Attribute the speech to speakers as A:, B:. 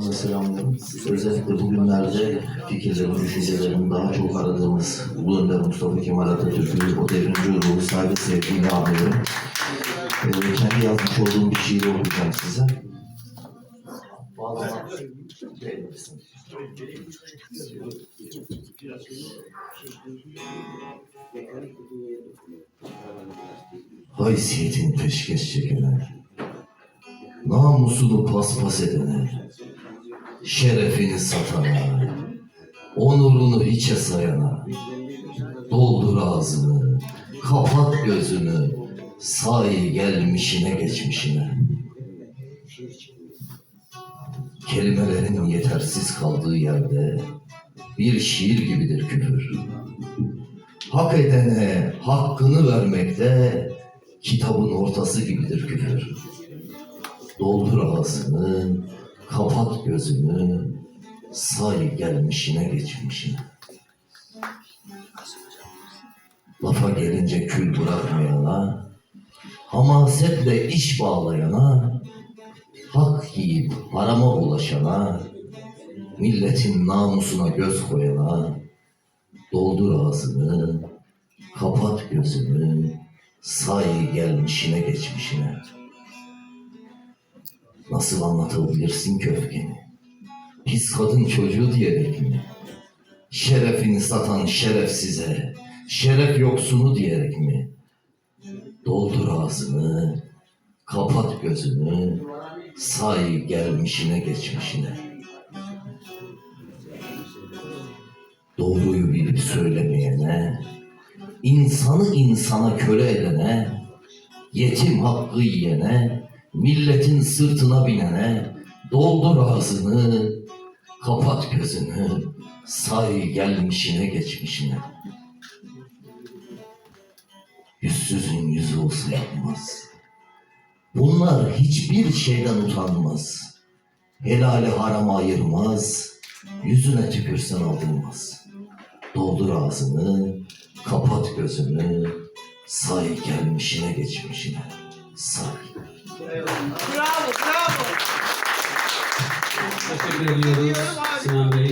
A: Selamlarım. Özellikle bugünlerde fikirlerin, düşüncelerin daha çok aradığımız Ulu Önder Mustafa Kemal Atatürk'ü o devrimci ruhu sahibi sevgiyle anlıyorum. Ee, kendi yazmış olduğum bir şiir okuyacağım size. Haysiyetin peşkeş çekene, namusunu paspas edene, şerefini satana, onurunu hiçe sayana, doldur ağzını, kapat gözünü, say gelmişine geçmişine. Kelimelerin yetersiz kaldığı yerde bir şiir gibidir küfür. Hak edene hakkını vermekte kitabın ortası gibidir küfür. Doldur ağzını, kapat gözünü, say gelmişine geçmişine. Lafa gelince kül bırakmayana, hamasetle iş bağlayana, hak yiyip harama ulaşana, milletin namusuna göz koyana, doldur ağzını, kapat gözünü, say gelmişine geçmişine. Nasıl anlatabilirsin ki öfkeni? Pis kadın çocuğu diyerek mi? Şerefini satan şerefsize, şeref yoksunu diyerek mi? Doldur ağzını, kapat gözünü, say gelmişine geçmişine. Doğruyu bilip söylemeyene, insanı insana köle edene, yetim hakkı yiyene, milletin sırtına binene, doldur ağzını, kapat gözünü, say gelmişine geçmişine. Yüzsüzün yüzü olsa yapmaz. Bunlar hiçbir şeyden utanmaz. Helali harama ayırmaz, yüzüne tükürsen aldırmaz. Doldur ağzını, kapat gözünü, say gelmişine geçmişine, say.
B: Bravo, bravo.
C: Teşekkür ediyoruz Sinan Bey.